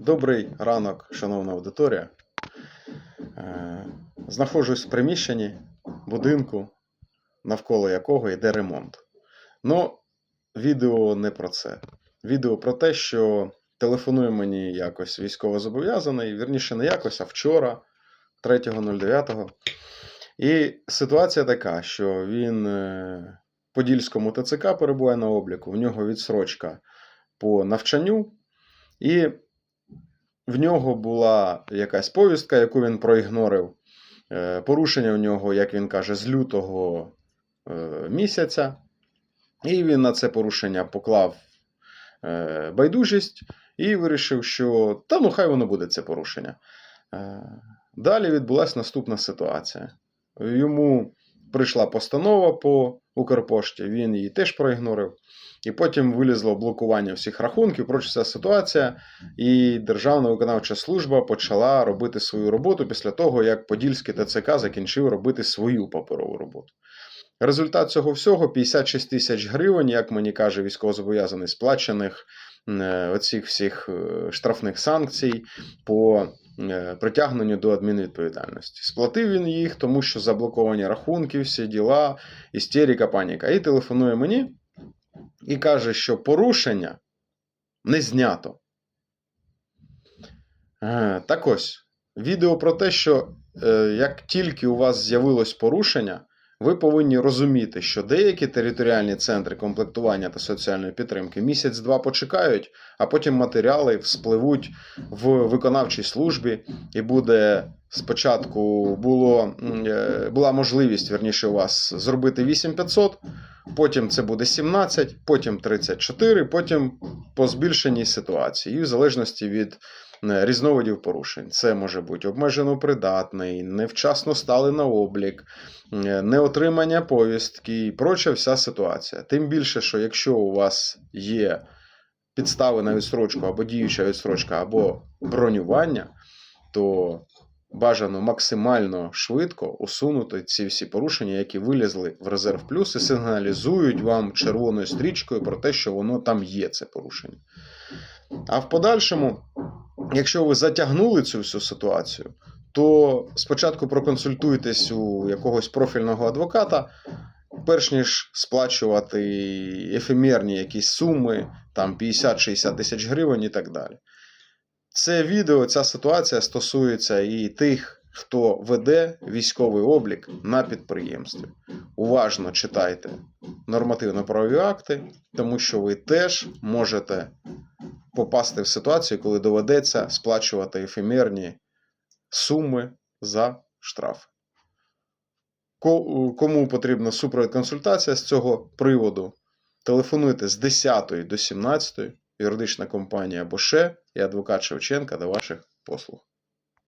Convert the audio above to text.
Добрий ранок, шановна аудиторія. Е, Знаходжусь в приміщенні будинку, навколо якого йде ремонт. Ну, відео не про це. Відео про те, що телефонує мені якось військовозобов'язаний, вірніше, не якось, а вчора, 3.09. І ситуація така, що він е, в Подільському ТЦК перебуває на обліку, в нього відсрочка по навчанню. І в нього була якась повістка, яку він проігнорив. Е, Порушення у нього, як він каже, з лютого е, місяця. І він на це порушення поклав е, байдужість і вирішив, що та ну хай воно буде це порушення. Далі відбулася наступна ситуація. Йому прийшла постанова по Укрпошті, він її теж проігнорив. І потім вилізло блокування всіх рахунків, проча ця ситуація. І Державна виконавча служба почала робити свою роботу після того, як Подільський ТЦК закінчив робити свою паперову роботу. Результат цього всього 56 тисяч гривень, як мені каже військовозобов'язаний, сплачених е, оцих всіх е, штрафних санкцій по е, притягненню до адмінвідповідальності. Сплатив він їх, тому що заблоковані рахунки, всі діла, істерика, паніка. І телефонує мені і каже, що порушення не знято. Е, Так ось, відео про те, що е, як тільки у вас з'явилось порушення, ви повинні розуміти, що деякі територіальні центри комплектування та соціальної підтримки місяць-два почекають, а потім матеріали вспливуть в виконавчій службі, і буде спочатку було, е, була можливість верніше у вас зробити 8500, потім це буде 17, потім 34, потім по збільшеній ситуації, і в залежності від різновидів порушень. Це може бути обмежено придатний, невчасно стали на облік, е, неотримання повістки і проча вся ситуація. Тим більше, що якщо у вас є підстави на відстрочку або діюча відстрочка, або бронювання, то бажано максимально швидко усунути ці всі порушення, які вилізли в резерв плюс і сигналізують вам червоною стрічкою про те, що воно там є, це порушення. А в подальшому, якщо ви затягнули цю всю ситуацію, то спочатку проконсультуйтесь у якогось профільного адвоката, перш ніж сплачувати ефемерні якісь суми, там 50-60 тисяч гривень і так далі. Це відео, ця ситуація стосується і тих, хто веде військовий облік на підприємстві. Уважно читайте нормативно-правові акти, тому що ви теж можете попасти в ситуацію, коли доведеться сплачувати ефемерні суми за штраф. Кому потрібна супровід консультація з цього приводу, телефонуйте з 10 до 17 юридична компанія Боше і адвокат Шевченка до ваших послуг.